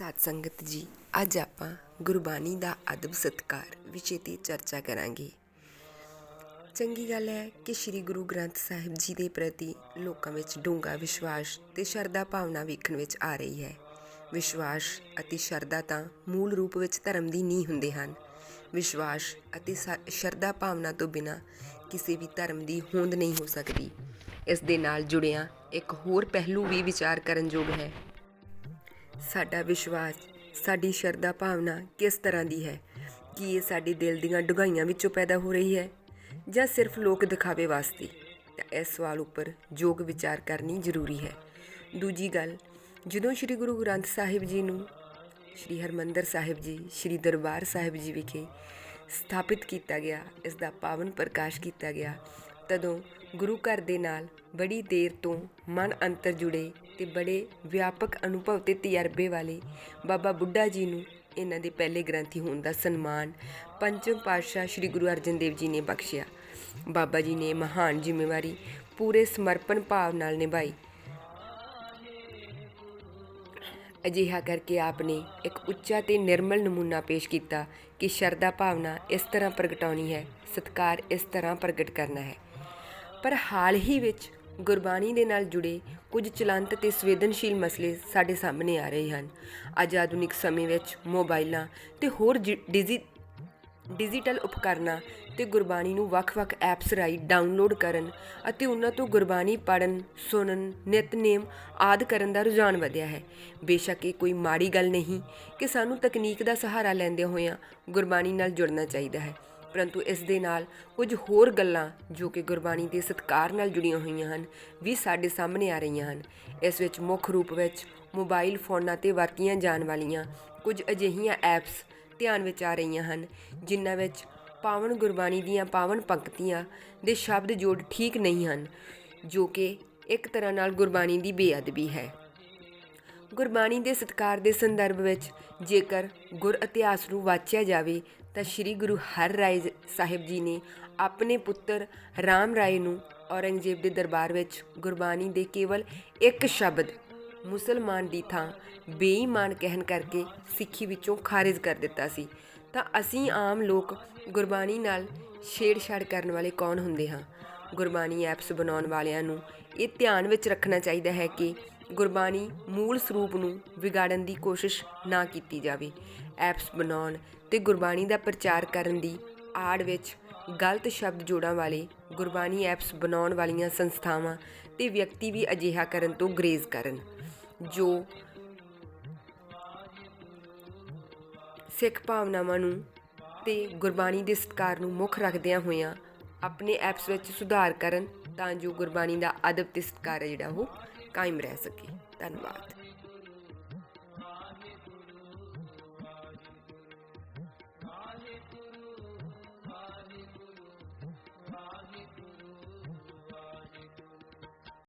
ਸਾਧ ਸੰਗਤ ਜੀ, ਅੱਜ ਆਪਾਂ ਗੁਰਬਾਣੀ ਦਾ ਅਦਬ ਸਤਕਾਰ ਵਿਸ਼ੇ ਤੇ ਚਰਚਾ ਕਰਾਂਗੇ। ਚੰਗੀ ਗੱਲ ਹੈ ਕਿ ਸ੍ਰੀ ਗੁਰੂ ਗ੍ਰੰਥ ਸਾਹਿਬ ਜੀ ਦੇ ਪ੍ਰਤੀ ਲੋਕਾਂ ਵਿੱਚ ਡੂੰਘਾ ਵਿਸ਼ਵਾਸ ਤੇ ਸ਼ਰਧਾ ਭਾਵਨਾ ਵੇਖਣ ਵਿੱਚ ਆ ਰਹੀ ਹੈ। ਵਿਸ਼ਵਾਸ ਅਤੇ ਸ਼ਰਧਾ ਤਾਂ ਮੂਲ ਰੂਪ ਵਿੱਚ ਧਰਮ ਦੀ ਨੀਂਹ ਹੁੰਦੇ ਹਨ। ਵਿਸ਼ਵਾਸ ਅਤੇ ਸ- ਸ਼ਰਧਾ ਭਾਵਨਾ ਤੋਂ ਬਿਨਾ ਕਿਸੇ ਵੀ ਧਰਮ ਦੀ ਹੋਂਦ ਨਹੀਂ ਹੋ ਸਕਦੀ। ਇਸ ਦੇ ਨਾਲ ਜੁੜਿਆ ਇੱਕ ਹੋਰ ਪਹਿਲੂ ਵੀ ਵਿਚਾਰ ਕਰਨ ਯੋਗ ਹੈ। ਸਾਡਾ ਵਿਸ਼ਵਾਸ, ਸਾਡੀ ਸ਼ਰਧਾ ਭਾਵਨਾ ਕਿਸ ਤਰ੍ਹਾਂ ਦੀ ਹੈ? ਕੀ ਇਹ ਸਾਡੇ ਦਿਲ ਦੀਆਂ ਡੁਗਾਈਆਂ ਵਿੱਚੋਂ ਪੈਦਾ ਹੋ ਰਹੀ ਹੈ? ਜਾਂ ਸਿਰਫ ਲੋਕ ਦਿਖਾਵੇ ਵਾਸਤੇ? ਤਾਂ ਇਸ ਸਵਾਲ ਉੱਪਰ ਯੋਗ ਵਿਚਾਰ ਕਰਨੀ ਜ਼ਰੂਰੀ ਹੈ। ਦੂਜੀ ਗੱਲ, ਜਦੋਂ ਸ੍ਰੀ ਗੁਰੂ ਗ੍ਰੰਥ ਸਾਹਿਬ ਜੀ ਨੂੰ ਸ੍ਰੀ ਹਰਮੰਦਰ ਸਾਹਿਬ ਜੀ, ਸ੍ਰੀ ਦਰਬਾਰ ਸਾਹਿਬ ਜੀ ਵਿਖੇ ਸਥਾਪਿਤ ਕੀਤਾ ਗਿਆ ਇਸ ਦਾ ਪਾਵਨ ਪ੍ਰਕਾਸ਼ ਕੀਤਾ ਗਿਆ ਤਦੋਂ ਗੁਰੂ ਘਰ ਦੇ ਨਾਲ ਬੜੀ ਦੇਰ ਤੋਂ ਮਨ ਅੰਤਰ ਜੁੜੇ ਤੇ ਬੜੇ ਵਿਆਪਕ ਅਨੁਭਵ ਤੇ ਤਜਰਬੇ ਵਾਲੇ ਬਾਬਾ ਬੁੱਢਾ ਜੀ ਨੂੰ ਇਹਨਾਂ ਦੇ ਪਹਿਲੇ ਗ੍ਰੰਥੀ ਹੋਣ ਦਾ ਸਨਮਾਨ ਪੰਚਮ ਪਾਤਸ਼ਾਹ ਸ੍ਰੀ ਗੁਰੂ ਅਰਜਨ ਦੇਵ ਜੀ ਨੇ ਬਖਸ਼ਿਆ। ਬਾਬਾ ਜੀ ਨੇ ਮਹਾਨ ਜ਼ਿੰਮੇਵਾਰੀ, ਪੂਰੇ ਸਮਰਪਣ ਭਾਵ ਨਾਲ ਨਿਭਾਈ। ਅਜਿਹਾ ਕਰਕੇ ਆਪ ਨੇ ਇੱਕ ਉੱਚਾ ਤੇ ਨਿਰਮਲ ਨਮੂਨਾ ਪੇਸ਼ ਕੀਤਾ ਕਿ ਸ਼ਰਧਾ ਭਾਵਨਾ ਇਸ ਤਰ੍ਹਾਂ ਪ੍ਰਗਟਾਉਣੀ ਹੈ, ਸਤਕਾਰ ਇਸ ਤਰ੍ਹਾਂ ਪ੍ਰਗਟ ਕਰਨਾ ਹੈ। ਪਰ ਹਾਲ ਹੀ ਵਿੱਚ ਗੁਰਬਾਣੀ ਦੇ ਨਾਲ ਜੁੜੇ ਕੁਝ ਚਲੰਤ ਤੇ ਸੰਵੇਦਨਸ਼ੀਲ ਮਸਲੇ ਸਾਡੇ ਸਾਹਮਣੇ ਆ ਰਹੇ ਹਨ। ਅੱਜ ਆਧੁਨਿਕ ਸਮੇਂ ਵਿੱਚ ਮੋਬਾਈਲਾਂ ਤੇ ਹੋਰ ਜੀ- ਡਿਜੀ, ਡਿਜੀਟਲ ਉਪਕਰਨਾਂ ਤੇ ਗੁਰਬਾਣੀ ਨੂੰ ਵੱਖ-ਵੱਖ ਐਪਸ ਰਾਹੀਂ ਡਾਊਨਲੋਡ ਕਰਨ ਅਤੇ ਉਹਨਾਂ ਤੋਂ ਗੁਰਬਾਣੀ ਪੜਨ ਸੁਣਨ ਨਿਤਨੇਮ ਆਦਿ ਕਰਨ ਦਾ ਰੁਝਾਨ ਵਧਿਆ ਹੈ। ਬੇਸ਼ੱਕ ਇਹ ਕੋਈ ਮਾੜੀ ਗੱਲ ਨਹੀਂ ਕਿ ਸਾਨੂੰ ਤਕਨੀਕ ਦਾ ਸਹਾਰਾ ਲੈਂਦੇ ਹੋਇਆਂ ਗੁਰਬਾਣੀ ਨਾਲ ਜੁੜਨਾ ਚਾਹੀਦਾ ਹੈ। ਪਰੰਤੂ ਇਸ ਦੇ ਨਾਲ ਕੁਝ ਹੋਰ ਗੱਲਾਂ ਜੋ ਕਿ ਗੁਰਬਾਣੀ ਦੇ ਸਤਕਾਰ ਨਾਲ ਜੁੜੀਆਂ ਹੋਈਆਂ ਹਨ ਵੀ ਸਾਡੇ ਸਾਹਮਣੇ ਆ ਰਹੀਆਂ ਹਨ। ਇਸ ਵਿੱਚ ਮੁੱਖ ਰੂਪ ਵਿੱਚ ਮੋਬਾਈਲ ਫੋਨਾਂ ਤੇ ਵਰਤੀਆਂ ਜਾਣ ਵਾਲੀਆਂ ਕੁਝ ਅਜਿਹੀਆਂ ਐਪਸ ਧਿਆਨ ਵਿੱਚ ਆ ਰਹੀਆਂ ਹਨ, ਜਿਨ੍ਹਾਂ ਵਿੱਚ ਪਾਵਨ ਗੁਰਬਾਣੀ ਦੀਆਂ ਪਾਵਨ ਪੰਕਤੀਆਂ ਦੇ ਸ਼ਬਦ ਜੋੜ ਠੀਕ ਨਹੀਂ ਹਨ, ਜੋ ਕਿ ਇੱਕ ਤਰ੍ਹਾਂ ਨਾਲ ਗੁਰਬਾਣੀ ਦੀ ਬੇਅਦਬੀ ਹੈ। ਗੁਰਬਾਣੀ ਦੇ ਸਤਕਾਰ ਦੇ ਸੰਦਰਭ ਵਿੱਚ ਜੇਕਰ ਗੁਰ ਇਤਿਹਾਸ ਨੂੰ ਵਾਚਿਆ ਜਾਵੇ, ਤਾਂ ਸ੍ਰੀ ਗੁਰੂ ਹਰ ਰਾਏ ਸਾਹਿਬ ਜੀ ਨੇ ਆਪਣੇ ਪੁੱਤਰ ਰਾਮ ਰਾਏ ਨੂੰ ਔਰੰਗਜ਼ੇਬ ਦੇ ਦਰਬਾਰ ਵਿੱਚ ਗੁਰਬਾਣੀ ਦੇ ਕੇਵਲ ਇੱਕ ਸ਼ਬਦ, ਮੁਸਲਮਾਨ ਦੀ ਥਾਂ ਬੇਈਮਾਨ ਕਹਿਣ ਕਰਕੇ ਸਿੱਖੀ ਵਿੱਚੋਂ ਖਾਰਿਜ ਕਰ ਦਿੱਤਾ ਸੀ, ਤਾਂ ਅਸੀਂ ਆਮ ਲੋਕ ਗੁਰਬਾਣੀ ਨਾਲ ਛੇੜਛਾੜ ਕਰਨ ਵਾਲੇ ਕੌਣ ਹੁੰਦੇ ਹਾਂ? ਗੁਰਬਾਣੀ ਐਪਸ ਬਣਾਉਣ ਵਾਲਿਆਂ ਨੂੰ ਇਹ ਧਿਆਨ ਵਿੱਚ ਰੱਖਣਾ ਚਾਹੀਦਾ ਹੈ ਕਿ ਗੁਰਬਾਣੀ ਮੂਲ ਸਰੂਪ ਨੂੰ ਵਿਗਾੜਨ ਦੀ ਕੋਸ਼ਿਸ਼ ਨਾ ਕੀਤੀ ਜਾਵੇ। ਐਪਸ ਬਣਾਉਣ ਤੇ ਗੁਰਬਾਣੀ ਦਾ ਪ੍ਰਚਾਰ ਕਰਨ ਦੀ ਆੜ ਵਿੱਚ ਗਲਤ ਸ਼ਬਦ ਜੋੜਾਂ ਵਾਲੇ ਗੁਰਬਾਣੀ ਐਪਸ ਬਣਾਉਣ ਵਾਲੀਆਂ ਸੰਸਥਾਵਾਂ ਤੇ ਵਿਅਕਤੀ ਵੀ ਅਜਿਹਾ ਕਰਨ ਤੋਂ ਗਰੇਜ਼ ਕਰਨ। ਜੋ ਸਿੱਖ ਭਾਵਨਾਵਾਂ ਨੂੰ ਤੇ ਗੁਰਬਾਣੀ ਦੇ ਸਤਕਾਰ ਨੂੰ ਮੁੱਖ ਰੱਖਦਿਆਂ ਹੋਇਆਂ ਆਪਣੇ ਐਪਸ ਵਿੱਚ ਸੁਧਾਰ ਕਰਨ ਤਾਂ ਜੋ ਗੁਰਬਾਣੀ ਦਾ ਅਦਬ ਤੇ ਸਤਕਾਰ ਹੈ ਜਿਹੜਾ ਉਹ ਕਾਇਮ ਰਹਿ ਸਕੇ। ਧੰਨਵਾਦ।